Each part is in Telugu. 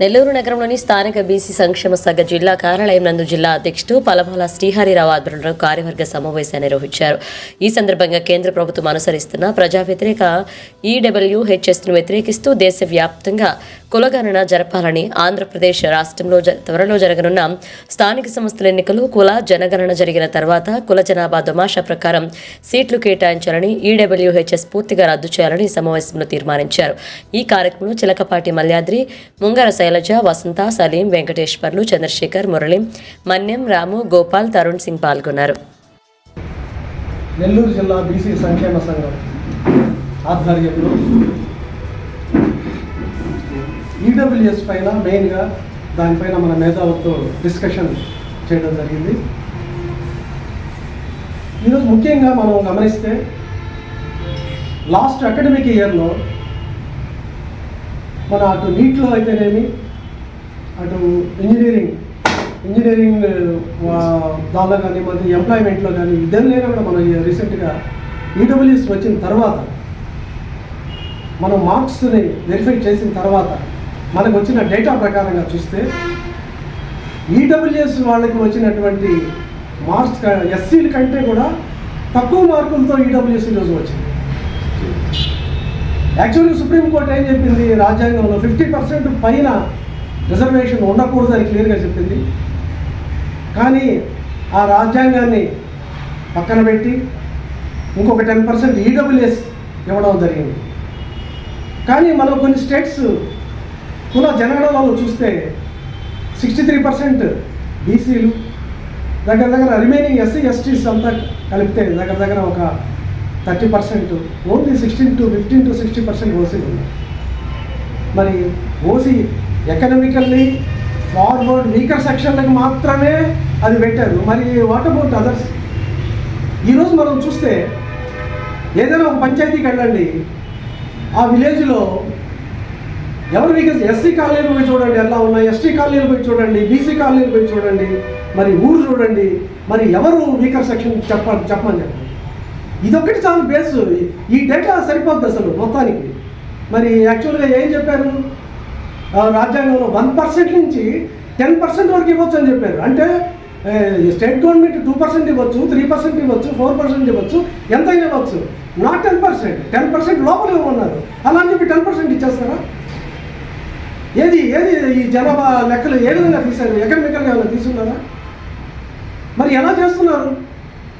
నెల్లూరు నగరంలోని స్థానిక బీసీ సంక్షేమ సంఘ జిల్లా కార్యాలయం నందు జిల్లా అధ్యక్షుడు పలమాల శ్రీహరిరావు ఆధ్వర్యంలో కార్యవర్గ సమావేశాన్ని నిర్వహించారు. ఈ సందర్భంగా కేంద్ర ప్రభుత్వం అనుసరిస్తున్న ప్రజా వ్యతిరేక ఈడబ్ల్యూహెచ్ఎస్ను వ్యతిరేకిస్తూ దేశవ్యాప్తంగా కులగణన జరపాలని ఆంధ్రప్రదేశ్ రాష్ట్రంలో జ- త్వరలో జరగనున్న స్థానిక సంస్థల ఎన్నికలు కుల జనగణన జరిగిన తర్వాత కుల జనాభా దుమాషా ప్రకారం సీట్లు కేటాయించాలని ఈడబ్ల్యూహెచ్ఎస్ పూర్తిగా రద్దు చేయాలని సమావేశంలో తీర్మానించారు. ఈ కార్యక్రమంలో చిలకపాటి మల్యాద్రి ముంగర శైలజ వసంత సలీం వెంకటేశ్వర్లు చంద్రశేఖర్ మురళి మన్యం రాము గోపాల్ తరుణ్ సింగ్ పాల్గొన్నారు. నెల్లూరు జిల్లా బీసీ సంక్షేమ సంఘం ఆధ్వర్యంలో ఈడబ్ల్యూఎస్ పైన మెయిన్గా దానిపైన మన మేధావులతో డిస్కషన్ చేయడం జరిగింది. ఈరోజు ముఖ్యంగా మనం గమనిస్తే లాస్ట్ అకాడమిక్ ఇయర్లో మన అటు నీట్లో అయితేనేమి అటు ఇంజనీరింగ్ ఇంజనీరింగ్ దానిలో కానీ మన ఎంప్లాయ్మెంట్లో కానీ ఇద్దరు కూడా మనం రీసెంట్గా ఈడబ్ల్యూఎస్ వచ్చిన తర్వాత మనం మార్క్స్ని వెరిఫై చేసిన తర్వాత మనకు వచ్చిన డేటా ప్రకారంగా చూస్తే ఈడబ్ల్యూఎస్ వాళ్ళకి వచ్చినటువంటి మార్క్స్ ఎస్సీల కంటే కూడా తక్కువ మార్కులతో ఈడబ్ల్యూఎస్ ఈరోజు వచ్చింది. యాక్చువల్గా సుప్రీంకోర్టు ఏం చెప్పింది? రాజ్యాంగంలో ఫిఫ్టీ పర్సెంట్ పైన రిజర్వేషన్ ఉండకూడదని క్లియర్గా చెప్పింది. కానీ ఆ రాజ్యాంగాన్ని పక్కన పెట్టి ఇంకొక టెన్ పర్సెంట్ ఈడబ్ల్యూఎస్ ఇవ్వడం జరిగింది. కానీ మనం కొన్ని స్టేట్స్ కుల జనగణనలో చూస్తే సిక్స్టీ త్రీ పర్సెంట్ బీసీలు దగ్గర దగ్గర రిమైనింగ్ ఎస్సీ ఎస్టీస్ అంతా కలిపితే దగ్గర దగ్గర ఒక thirty percent only sixteen to fifteen to sixty percent OC ఉన్నాయి మరి ఓసీ ఎకనామికల్లీ ఫార్వర్డ్ వీకర్ సెక్షన్లకు మాత్రమే అది పెట్టారు. మరి వాట్ అబౌట్ అదర్స్? ఈరోజు మనం చూస్తే ఏదైనా ఒక పంచాయతీకి వెళ్ళండి. ఆ విలేజ్లో ఎవరు వీకర్స్ ఎస్సీ కాలనీలు పోయి చూడండి ఎలా ఉన్నాయి? ఎస్టీ కాలనీలు పోయి చూడండి బీసీ కాలనీలు పోయి చూడండి మరి ఊరు చూడండి మరి ఎవరు వీకర్ సెక్షన్ చెప్ప చెప్పమని చెప్పండి? ఇదొక్కటి చాలా బేస్ ఈ డేటా సరిపోద్ది అసలు మొత్తానికి. మరి యాక్చువల్గా ఏం చెప్పారు? రాజ్యాంగంలో వన్ పర్సెంట్ నుంచి టెన్ పర్సెంట్ వరకు ఇవ్వచ్చు అని చెప్పారు. అంటే స్టేట్ గవర్నమెంట్ టూ పర్సెంట్ ఇవ్వచ్చు త్రీ పర్సెంట్ ఇవ్వచ్చు ఫోర్ పర్సెంట్ ఇవ్వచ్చు ఎంతైనా ఇవ్వచ్చు. Not ten percent ten percent లోపల ఇవ్వమన్నారు. అలా అని చెప్పి టెన్ పర్సెంట్ ఇచ్చేస్తారా? ఏది ఏది ఈ జనాభా లెక్కలు ఏ విధంగా తీశారు? ఎకనమికల్గా ఏమైనా తీసుకున్నారా? మరి ఎలా చేస్తున్నారు?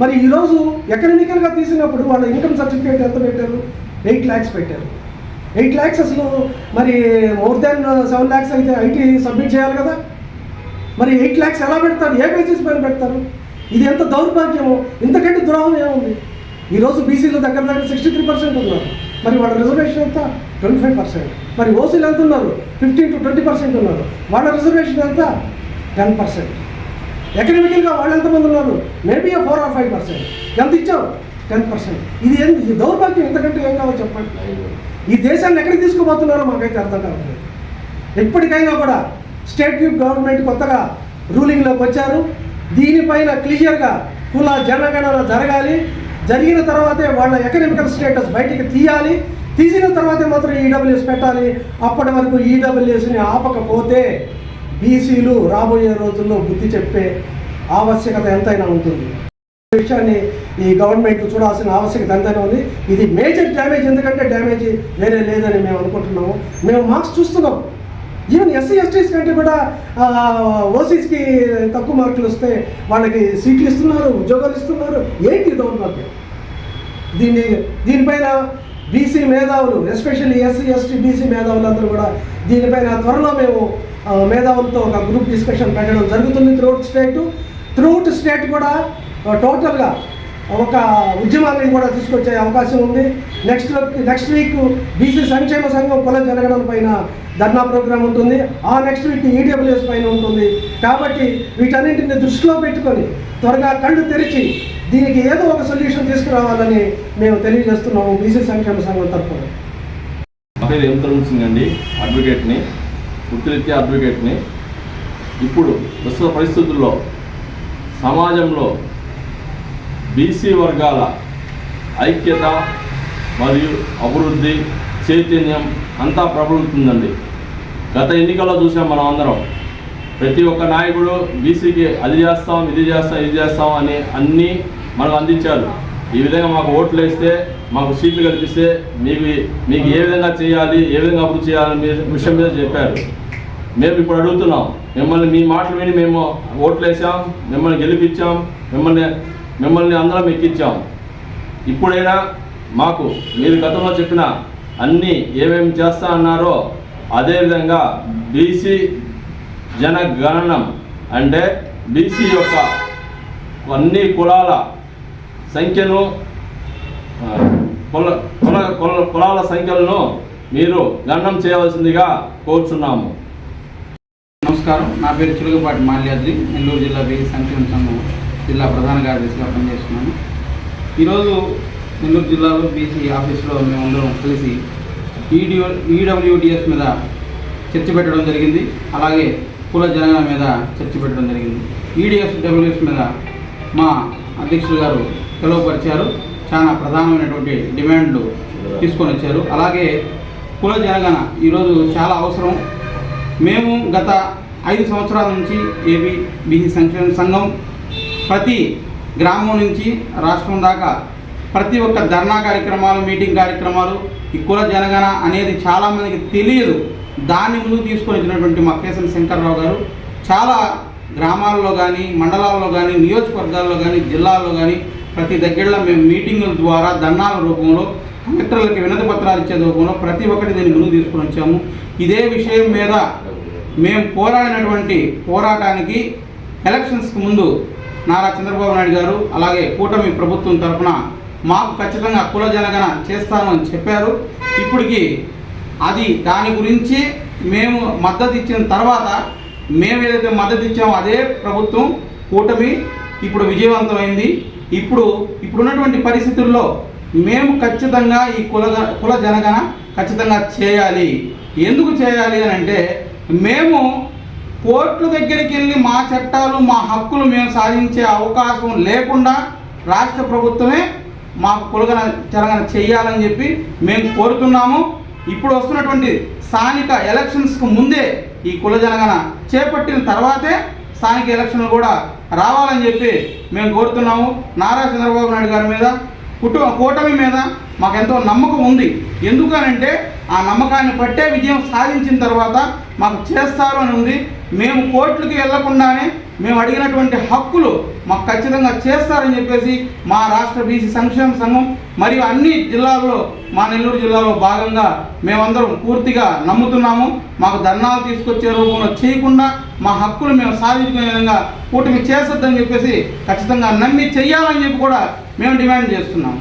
మరి ఈరోజు ఎకనామికల్గా తీసినప్పుడు వాళ్ళ ఇన్కమ్ సర్టిఫికేట్ ఎంత పెట్టారు? ఎయిట్ ల్యాక్స్ పెట్టారు. ఎయిట్ ల్యాక్స్ అసలు మరి మోర్ దాన్ సెవెన్ ల్యాక్స్ అయితే ఐటీ సబ్మిట్ చేయాలి కదా? మరి ఎయిట్ ల్యాక్స్ ఎలా పెడతారు? ఏ బేసిస్ పైన పెడతారు? ఇది ఎంత దౌర్భాగ్యము ఇంతకంటే దురాహం ఏముంది? ఈరోజు బీసీలో దగ్గర దగ్గర సిక్స్టీ త్రీ పర్సెంట్ ఉన్నారు. మరి వాళ్ళ రిజర్వేషన్ ఎంత? ట్వంటీ ఫైవ్ పర్సెంట్ మరి ఓసీలు ఎంత ఉన్నారు? ఫిఫ్టీన్ టు ట్వంటీ పర్సెంట్ ఉన్నారు. వాళ్ళ రిజర్వేషన్ ఎంత? టెన్ పర్సెంట్ ఎకనామికల్గా వాళ్ళు ఎంతమంది ఉన్నారు maybe four or five percent ఎంత ఇచ్చావు? టెన్ పర్సెంట్ ఇది ఏంది ఈ దౌర్భాగ్యం ఎంతకంటే ఏం కావాలి చెప్పండి. ఈ దేశాన్ని ఎక్కడికి తీసుకుపోతున్నారో మాకైతే అర్థం కావట్లేదు. ఎప్పటికైనా కూడా స్టేట్ గవర్నమెంట్ కొత్తగా రూలింగ్లోకి వచ్చారు. దీనిపైన క్లియర్గా కుల జనగణన జరగాలి. జరిగిన తర్వాతే వాళ్ళ ఎకనామికల్ స్టేటస్ బయటికి తీయాలి. తీసిన తర్వాతే మాత్రం ఈడబ్ల్యూఎస్ పెట్టాలి. అప్పటి వరకు ఈడబ్ల్యూఎస్ని ఆపకపోతే బీసీలు రాబోయే రోజుల్లో బుద్ధి చెప్పే ఆవశ్యకత ఎంతైనా ఉంటుంది. విషయాన్ని ఈ గవర్నమెంట్ చూడాల్సిన ఆవశ్యకత ఎంతైనా ఉంది. ఇది మేజర్ డ్యామేజ్ ఎందుకంటే డ్యామేజ్ వేరే లేదని మేము అనుకుంటున్నాము. మేము మార్క్స్ చూస్తున్నాం. ఈవెన్ ఎస్సీ ఎస్టీస్ కంటే కూడా ఓసీస్కి తక్కువ మార్కులు వస్తే వాళ్ళకి సీట్లు ఇస్తున్నారు ఉద్యోగాలు ఇస్తున్నారు. ఏంటి దౌర్భాగ్యం? దీన్ని దీనిపైన బీసీ మేధావులు ఎస్పెషల్లీ ఎస్సీ ఎస్టీ బీసీ మేధావులందరూ కూడా దీనిపైన త్వరలో మేము మేధావులతో ఒక గ్రూప్ డిస్కషన్ పెట్టడం జరుగుతుంది. త్రూఅవుట్ స్టేట్ త్రూఅవుట్ స్టేట్ కూడా టోటల్గా ఒక ఉద్యమాన్ని కూడా తీసుకొచ్చే అవకాశం ఉంది. నెక్స్ట్ నెక్స్ట్ వీక్ బీసీ సంక్షేమ సంఘం కుల జరగడం పైన ధర్నా ప్రోగ్రామ్ ఉంటుంది. ఆ నెక్స్ట్ వీక్ ఈడబ్ల్యూఎస్ పైన ఉంటుంది. కాబట్టి వీటన్నింటిని దృష్టిలో పెట్టుకొని త్వరగా కళ్ళు తెరిచి దీనికి ఏదో ఒక సొల్యూషన్ తీసుకురావాలని మేము తెలియజేస్తున్నాము బీసీ సంక్షేమ సంఘం తరఫున. నా పేరు ఎం సింగ్ అండి అడ్వకేట్ని వృత్తిరీత్యా అడ్వకేట్ని ఇప్పుడు ప్రస్తుత పరిస్థితుల్లో సమాజంలో బీసీ వర్గాల ఐక్యత మరియు అభివృద్ధి చైతన్యం అంతా ప్రబలుతుందండి. గత ఎన్నికల్లో చూసాం మనం అందరం. ప్రతి ఒక్క నాయకుడు బీసీకి అది చేస్తాం ఇది చేస్తాం ఇది చేస్తాం అని అన్నీ మనకు అందించారు. ఈ విధంగా మాకు ఓట్లు వేస్తే మాకు సీట్లు కల్పిస్తే మీకు మీకు ఏ విధంగా చేయాలి ఏ విధంగా అభివృద్ధి చేయాలని మీ విషయం మీద చెప్పారు. మేము ఇప్పుడు అడుగుతున్నాం మిమ్మల్ని మీ మాటలు విని మేము ఓట్లు వేసాం మిమ్మల్ని గెలిపించాం మిమ్మల్ని మిమ్మల్ని అందరం ఎక్కించాం. ఇప్పుడైనా మాకు మీరు గతంలో చెప్పిన అన్నీ ఏమేమి చేస్తా అన్నారో అదేవిధంగా బీసీ జనగణనం అంటే బీసీ యొక్క అన్ని కులాల సంఖ్యను కుల కుల కులాల సంఖ్యలను మీరు గణనం చేయవలసిందిగా కోరుచున్నాము. నమస్కారం. నా పేరు చిలుగుపాటి మాల్యాద్రి నెల్లూరు జిల్లా బీసీ సంక్షేమ సంఘం జిల్లా ప్రధాన కార్యదర్శిగా పనిచేస్తున్నాను. ఈరోజు నెల్లూరు జిల్లాలో బీసీ ఆఫీస్లో అందరం కలిసి ఈడియో ఈడబ్ల్యూడిఎస్ మీద చర్చ పెట్టడం జరిగింది. అలాగే కుల జనగణ మీద చర్చ పెట్టడం జరిగింది. ఈడిఎస్ డబ్ల్యూఎస్ మీద మా అధ్యక్షులు గారు తెలవపరిచారు చాలా ప్రధానమైనటువంటి డిమాండ్లు తీసుకొని వచ్చారు. అలాగే కుల జనగణ ఈరోజు చాలా అవసరం. మేము గత ఐదు సంవత్సరాల నుంచి ఏబీ బీసీ సంక్షేమ సంఘం ప్రతి గ్రామం నుంచి రాష్ట్రం దాకా ప్రతి ఒక్క ధర్నా కార్యక్రమాలు మీటింగ్ కార్యక్రమాలు ఈ కుల జనగణ అనేది చాలామందికి తెలియదు. దాన్ని ముందుకు తీసుకొని వచ్చినటువంటి మా కేశవ శంకర్రావు గారు చాలా గ్రామాల్లో కానీ మండలాల్లో కానీ నియోజకవర్గాల్లో కానీ జిల్లాల్లో కానీ ప్రతి దగ్గరలో మేము మీటింగుల ద్వారా ధర్నాల రూపంలో కలెక్టర్లకు వినతి పత్రాలు ఇచ్చే రూపంలో ప్రతి ఒక్కటి దీన్ని ముందుకు తీసుకుని వచ్చాము. ఇదే విషయం మీద మేము పోరాడినటువంటి పోరాటానికి ఎలక్షన్స్కి ముందు నారా చంద్రబాబు నాయుడు గారు అలాగే కూటమి ప్రభుత్వం తరఫున మాకు ఖచ్చితంగా కుల జనగణ చేస్తామని చెప్పారు. ఇప్పటికి అది దాని గురించి మేము మద్దతు ఇచ్చిన తర్వాత మేము ఏదైతే మద్దతు ఇచ్చామో అదే ప్రభుత్వం కూటమి ఇప్పుడు విజయవంతమైంది. ఇప్పుడు ఇప్పుడున్నటువంటి పరిస్థితుల్లో మేము ఖచ్చితంగా ఈ కుల కుల జనగణ ఖచ్చితంగా చేయాలి. ఎందుకు చేయాలి అని అంటే మేము కోర్టుల దగ్గరికి వెళ్ళి మా చట్టాలు మా హక్కులు మేము సాధించే అవకాశం లేకుండా రాష్ట్ర ప్రభుత్వమే మాకు కులగన జరగన చేయాలని చెప్పి మేము కోరుతున్నాము. ఇప్పుడు వస్తున్నటువంటి స్థానిక ఎలక్షన్స్కు ముందే ఈ కుల జనగణ చేపట్టిన తర్వాతే స్థానిక ఎలక్షన్లు కూడా రావాలని చెప్పి మేము కోరుతున్నాము. నారా చంద్రబాబు నాయుడు గారి మీద కుటుంబ కూటమి మీద మాకెంతో నమ్మకం ఉంది. ఎందుకనంటే ఆ నమ్మకాన్ని పట్టే విజయం సాధించిన తర్వాత మాకు చేస్తారు అని ఉంది. మేము కోర్టులకి వెళ్ళకుండానే మేము అడిగినటువంటి హక్కులు మాకు ఖచ్చితంగా చేస్తారని చెప్పేసి మా రాష్ట్ర బీసీ సంక్షేమ సంఘం మరియు అన్ని జిల్లాల్లో మా నెల్లూరు జిల్లాలో భాగంగా మేమందరం పూర్తిగా నమ్ముతున్నాము. మాకు ధర్నాలు తీసుకొచ్చే రూపంలో చేయకుండా మా హక్కులు మేము సాధించుకునే విధంగా కూటమి చేసొద్దని చెప్పేసి ఖచ్చితంగా నమ్మి చెయ్యాలని చెప్పి కూడా మేము డిమాండ్ చేస్తున్నాము.